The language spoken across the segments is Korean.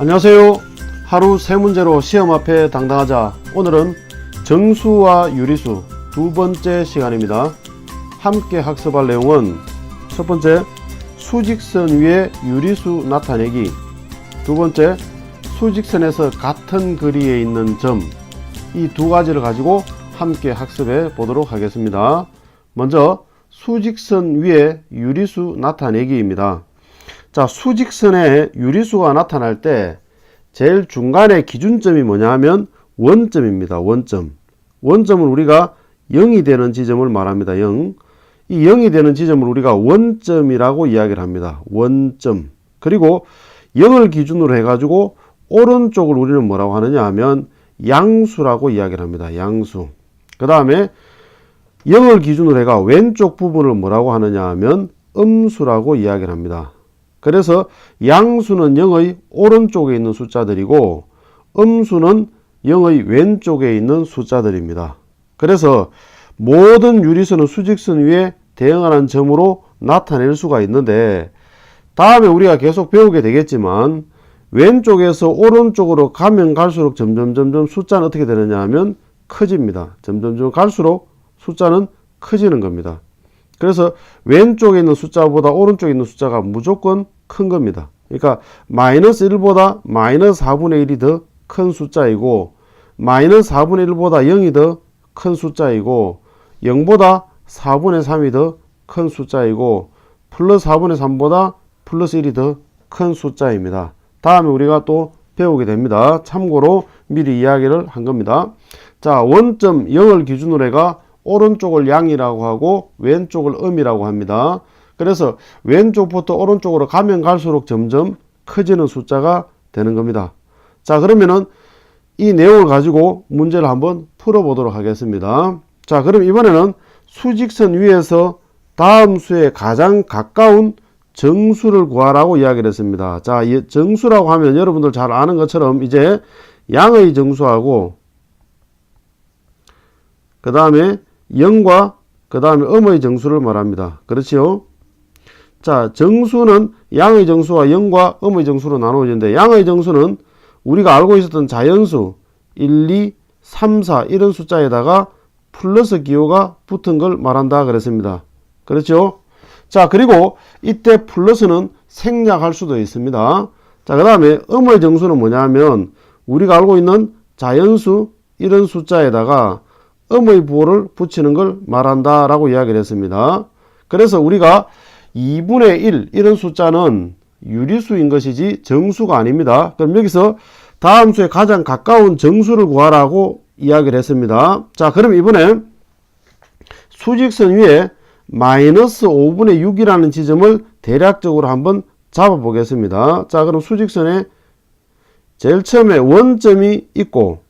안녕하세요. 하루 세 문제로 시험 앞에 당당하자. 오늘은 정수와 유리수 두 번째 시간입니다. 함께 학습할 내용은 첫 번째 수직선 위에 유리수 나타내기. 두 번째 수직선에서 같은 거리에 있는 점. 이 두 가지를 가지고 함께 학습해 보도록 하겠습니다. 먼저 수직선 위에 유리수 나타내기입니다. 자, 수직선에 유리수가 나타날 때 제일 중간에 기준점이 뭐냐 하면 원점입니다. 원점. 원점은 우리가 0이 되는 지점을 말합니다. 0. 이 0이 되는 지점을 우리가 원점이라고 이야기를 합니다. 원점. 그리고 0을 기준으로 해가지고 오른쪽을 우리는 뭐라고 하느냐 하면 양수라고 이야기를 합니다. 양수. 그 다음에 0을 기준으로 해가 왼쪽 부분을 뭐라고 하느냐 하면 음수라고 이야기를 합니다. 그래서 양수는 0의 오른쪽에 있는 숫자들이고 음수는 0의 왼쪽에 있는 숫자들입니다. 그래서 모든 유리선은 수직선 위에 대응하는 점으로 나타낼 수가 있는데 다음에 우리가 계속 배우게 되겠지만 왼쪽에서 오른쪽으로 가면 갈수록 점점 점점 숫자는 어떻게 되느냐 하면 커집니다. 점점점 갈수록 숫자는 커지는 겁니다. 그래서 왼쪽에 있는 숫자보다 오른쪽에 있는 숫자가 무조건 큰 겁니다. 그러니까 마이너스 1보다 마이너스 4분의 1이 더 큰 숫자이고 마이너스 4분의 1보다 0이 더 큰 숫자이고 0보다 4분의 3이 더 큰 숫자이고 플러스 4분의 3보다 플러스 1이 더 큰 숫자입니다. 다음에 우리가 또 배우게 됩니다. 참고로 미리 이야기를 한 겁니다. 자, 원점 0을 기준으로 해가 오른쪽을 양이라고 하고 왼쪽을 음이라고 합니다. 그래서 왼쪽부터 오른쪽으로 가면 갈수록 점점 커지는 숫자가 되는 겁니다. 자, 그러면은 이 내용을 가지고 문제를 한번 풀어보도록 하겠습니다. 자, 그럼 이번에는 수직선 위에서 다음 수에 가장 가까운 정수를 구하라고 이야기를 했습니다. 자, 이 정수라고 하면 여러분들 잘 아는 것처럼 이제 양의 정수하고 그 다음에 0과 그 다음에 음의 정수를 말합니다. 그렇지요? 자, 정수는 양의 정수와 0과 음의 정수로 나누어지는데 양의 정수는 우리가 알고 있었던 자연수 1, 2, 3, 4 이런 숫자에다가 플러스 기호가 붙은 걸 말한다 그랬습니다. 그렇죠? 자, 그리고 이때 플러스는 생략할 수도 있습니다. 자, 그 다음에 음의 정수는 뭐냐면 우리가 알고 있는 자연수 이런 숫자에다가 음의 부호를 붙이는 걸 말한다 라고 이야기를 했습니다. 그래서 우리가 2분의 1 이런 숫자는 유리수인 것이지 정수가 아닙니다. 그럼 여기서 다음 수에 가장 가까운 정수를 구하라고 이야기를 했습니다. 자, 그럼 이번에 수직선 위에 마이너스 5분의 6이라는 지점을 대략적으로 한번 잡아 보겠습니다. 자, 그럼 수직선에 제일 처음에 원점이 있고,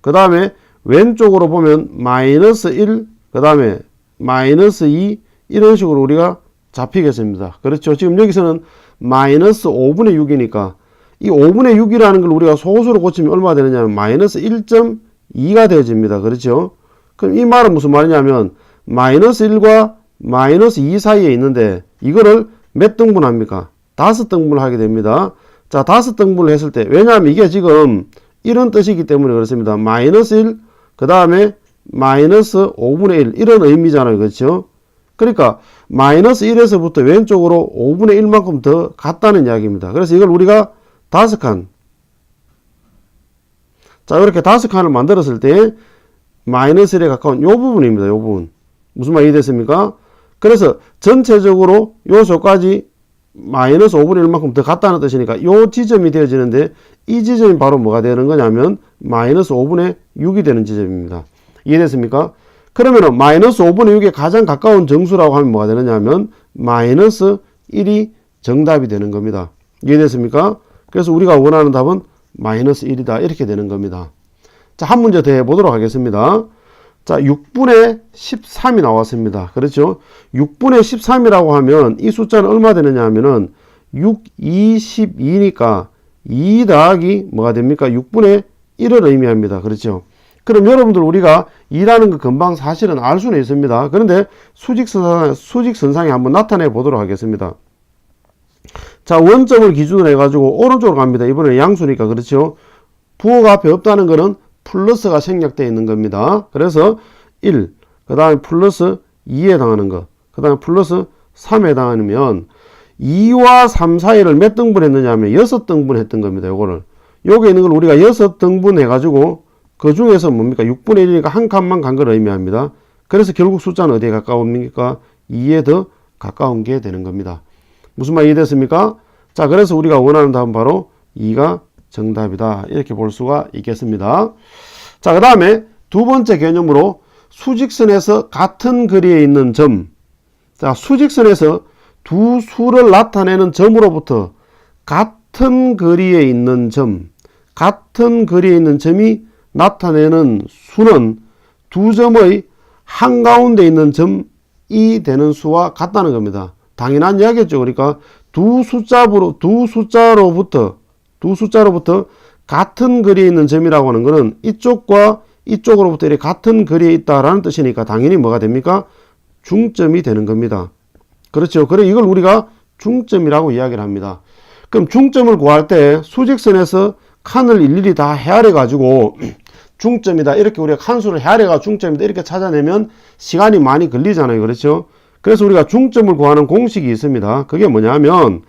그 다음에 왼쪽으로 보면 마이너스 1, 그 다음에 마이너스 2, 이런 식으로 우리가 잡히겠습니다. 그렇죠. 지금 여기서는 마이너스 5분의 6이니까 이 5분의 6이라는 걸 우리가 소수로 고치면 얼마 되느냐면 마이너스 1.2가 되어집니다. 그렇죠. 그럼 이 말은 무슨 말이냐면 마이너스 1과 마이너스 2 사이에 있는데 이거를 몇 등분합니까? 다섯 등분을 하게 됩니다. 자, 다섯 등분을 했을 때 왜냐하면 이게 지금 이런 뜻이기 때문에 그렇습니다. 마이너스 1, 그 다음에 마이너스 5분의 1 이런 의미잖아요. 그렇죠? 그러니까 마이너스 1에서부터 왼쪽으로 5분의 1만큼 더 갔다는 이야기입니다. 그래서 이걸 우리가 다섯 칸. 자, 이렇게 다섯 칸을 만들었을 때 마이너스 1에 가까운 요 부분입니다. 요 부분. 무슨 말 이해됐습니까? 그래서 전체적으로 요소까지 마이너스 5분의 1만큼 더 갔다는 뜻이니까 요 지점이 되어지는데 이 지점이 바로 뭐가 되는 거냐면 마이너스 5분의 6이 되는 지점입니다. 이해됐습니까? 그러면은 마이너스 5분의 6에 가장 가까운 정수라고 하면 뭐가 되느냐면 마이너스 1이 정답이 되는 겁니다. 이해됐습니까? 그래서 우리가 원하는 답은 마이너스 1이다 이렇게 되는 겁니다. 자, 한 문제 더 해보도록 하겠습니다. 자, 6분의 13이 나왔습니다. 그렇죠? 6분의 13이라고 하면 이 숫자는 얼마 되느냐 하면은 6, 22니까 2 더하기 뭐가 됩니까? 6분의 1을 의미합니다. 그렇죠? 그럼 여러분들 우리가 2라는 거 금방 사실은 알 수는 있습니다. 그런데 수직선상, 수직선상에 한번 나타내 보도록 하겠습니다. 자, 원점을 기준으로 해가지고 오른쪽으로 갑니다. 이번에 양수니까 그렇죠. 부호가 앞에 없다는 것은 플러스가 생략되어 있는 겁니다. 그래서 1, 그 다음에 플러스 2에 해당하는 거, 그 다음에 플러스 3에 해당하면 2와 3 사이를 몇 등분 했느냐 하면 6등분 했던 겁니다. 요거를. 요게 있는 걸 우리가 6등분 해가지고 그 중에서 뭡니까? 6분의 1이니까 한 칸만 간 걸 의미합니다. 그래서 결국 숫자는 어디에 가까웁니까? 2에 더 가까운 게 되는 겁니다. 무슨 말 이해됐습니까? 자, 그래서 우리가 원하는 답은 바로 2가 정답이다. 이렇게 볼 수가 있겠습니다. 자, 그 다음에 두 번째 개념으로 수직선에서 같은 거리에 있는 점. 자, 수직선에서 두 수를 나타내는 점으로부터 같은 거리에 있는 점, 같은 거리에 있는 점이 나타내는 수는 두 점의 한가운데 있는 점이 되는 수와 같다는 겁니다. 당연한 이야기겠죠. 그러니까 두 숫자로 두 숫자로부터 두 숫자로부터 같은 거리에 있는 점이라고 하는 것은 이쪽과 이쪽으로부터 같은 거리에 있다라는 뜻이니까 당연히 뭐가 됩니까? 중점이 되는 겁니다. 그렇죠. 그래 이걸 우리가 중점이라고 이야기를 합니다. 그럼 중점을 구할 때 수직선에서 칸을 일일이 다 헤아려 가지고 중점이다 이렇게 우리가 칸수를 헤아려 가 중점이다 이렇게 찾아내면 시간이 많이 걸리잖아요. 그렇죠? 그래서 우리가 중점을 구하는 공식이 있습니다. 그게 뭐냐면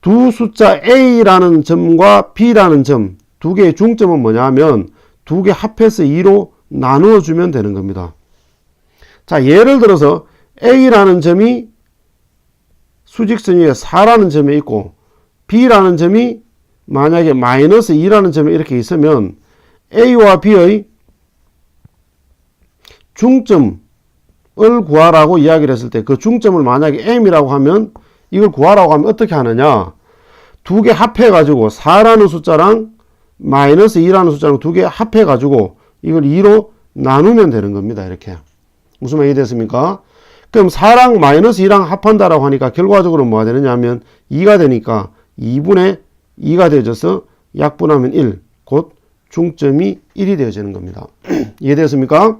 두 숫자 A라는 점과 B라는 점 두 개의 중점은 뭐냐면 두 개 합해서 2로 나누어 주면 되는 겁니다. 자, 예를 들어서 A라는 점이 수직선 위에 4라는 점에 있고 B라는 점이 만약에 마이너스 2라는 점에 이렇게 있으면 A와 B의 중점을 구하라고 이야기를 했을 때 그 중점을 만약에 M이라고 하면 이걸 구하라고 하면 어떻게 하느냐? 두 개 합해 가지고 4라는 숫자랑 마이너스 2라는 숫자랑 두 개 합해 가지고 이걸 2로 나누면 되는 겁니다 이렇게. 무슨 말이 됐습니까 그럼 4랑 마이너스 2랑 합한다라고 하니까 결과적으로 뭐가 되느냐 하면 2가 되니까 2분의 2가 되어져서 약분하면 1, 곧 중점이 1이 되어지는 겁니다. 이해되었습니까?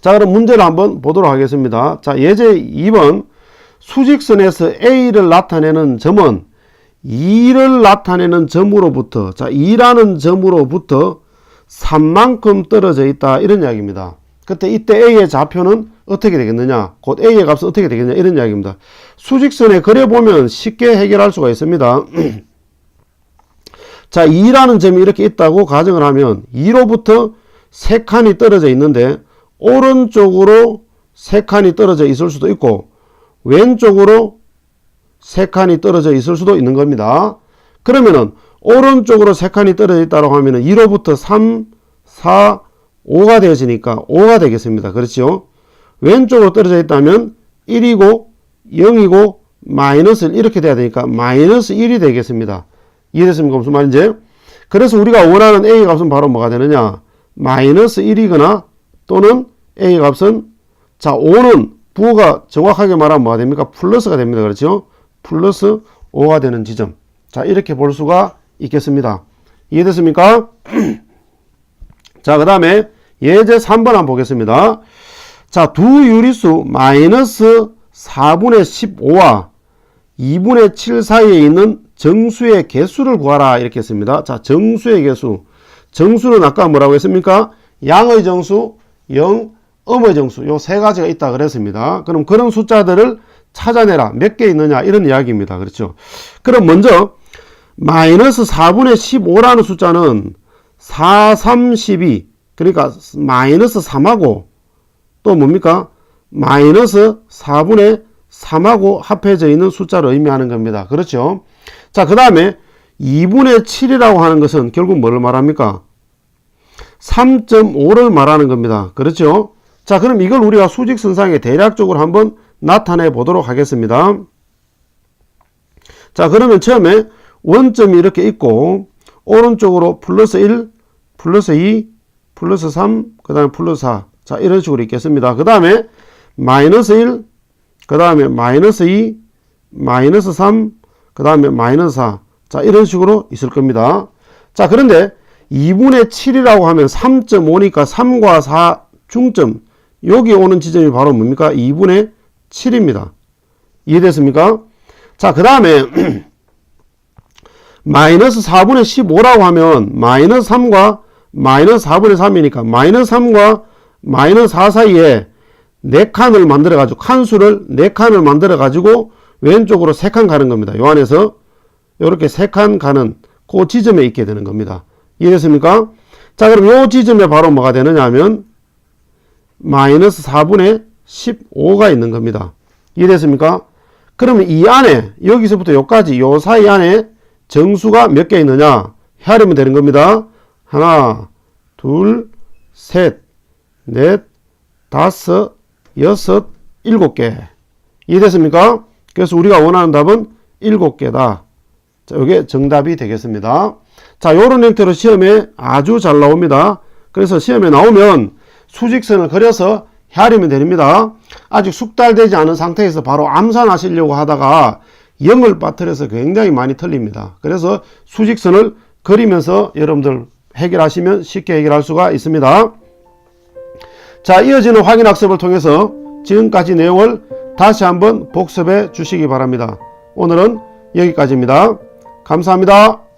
자, 그럼 문제를 한번 보도록 하겠습니다. 자, 예제 2번 수직선에서 A를 나타내는 점은 2를 나타내는 점으로부터 자, 2라는 점으로부터 3만큼 떨어져 있다 이런 이야기입니다. 그때 이때 A의 좌표는 어떻게 되겠느냐? 곧 A의 값은 어떻게 되겠냐? 이런 이야기입니다. 수직선에 그려보면 쉽게 해결할 수가 있습니다. 자, 2라는 점이 이렇게 있다고 가정을 하면 2로부터 3칸이 떨어져 있는데 오른쪽으로 3칸이 떨어져 있을 수도 있고 왼쪽으로 3칸이 떨어져 있을 수도 있는 겁니다. 그러면은 오른쪽으로 3칸이 떨어져 있다고 하면은 2로부터 3, 4, 5가 되어지니까 5가 되겠습니다. 그렇죠? 왼쪽으로 떨어져 있다면 1이고 0이고 마이너스 1 이렇게 돼야 되니까 마이너스 1이 되겠습니다. 이해됐습니까? 무슨 말인지? 그래서 우리가 원하는 A 값은 바로 뭐가 되느냐? 마이너스 1이거나 또는 A 값은 자 5는 부호가 정확하게 말하면 뭐가 됩니까? 플러스가 됩니다. 그렇죠? 플러스 5가 되는 지점. 자 이렇게 볼 수가 있겠습니다. 이해됐습니까? 자, 그 다음에 예제 3번 한번 보겠습니다. 자, 두 유리수 마이너스 4분의 15와 2분의 7 사이에 있는 정수의 개수를 구하라 이렇게 했습니다. 자, 정수의 개수. 정수는 아까 뭐라고 했습니까? 양의 정수, 영, 음의 정수. 요 세 가지가 있다 그랬습니다. 그럼 그런 숫자들을 찾아내라. 몇 개 있느냐 이런 이야기입니다. 그렇죠? 그럼 먼저 마이너스 4분의 15라는 숫자는 4, 3, 12 그러니까 마이너스 3하고 또 뭡니까? 마이너스 4분의 3하고 합해져 있는 숫자를 의미하는 겁니다. 그렇죠? 자, 그 다음에 2분의 7이라고 하는 것은 결국 뭐를 말합니까? 3.5를 말하는 겁니다. 그렇죠? 자, 그럼 이걸 우리가 수직선상에 대략적으로 한번 나타내 보도록 하겠습니다. 자, 그러면 처음에 원점이 이렇게 있고, 오른쪽으로 플러스 1, 플러스 2, 플러스 3, 그 다음에 플러스 4. 자, 이런 식으로 있겠습니다. 그 다음에 마이너스 1, 그 다음에 마이너스 2, 마이너스 3, 그 다음에 마이너스 4. 자, 이런 식으로 있을 겁니다. 자, 그런데 2분의 7이라고 하면 3.5니까 3과 4 중점. 여기 오는 지점이 바로 뭡니까? 2분의 7입니다. 이해됐습니까? 자, 그 다음에 마이너스 4분의 15라고 하면 마이너스 3과 마이너스 4분의 3이니까 마이너스 3과 마이너스 4 사이에 4칸을 만들어 가지고 칸수를 4칸을 만들어 가지고 왼쪽으로 3칸 가는 겁니다. 요 안에서 이렇게 3칸 가는 그 지점에 있게 되는 겁니다. 이해됐습니까? 자 그럼 요 지점에 바로 뭐가 되느냐 하면 마이너스 4분의 15가 있는 겁니다. 이해됐습니까? 그러면 이 안에 여기서부터 여기까지 요 사이 안에 정수가 몇 개 있느냐 헤아리면 되는 겁니다. 하나, 둘, 셋, 넷, 다섯, 여섯, 일곱 개. 이해됐습니까? 그래서 우리가 원하는 답은 일곱 개다. 자, 이게 정답이 되겠습니다. 자, 요런 형태로 시험에 아주 잘 나옵니다. 그래서 시험에 나오면 수직선을 그려서 헤아리면 됩니다. 아직 숙달되지 않은 상태에서 바로 암산하시려고 하다가 0을 빠뜨려서 굉장히 많이 틀립니다. 그래서 수직선을 그리면서 여러분들 해결하시면 쉽게 해결할 수가 있습니다. 자, 이어지는 확인 학습을 통해서 지금까지 내용을 다시 한번 복습해 주시기 바랍니다. 오늘은 여기까지입니다. 감사합니다.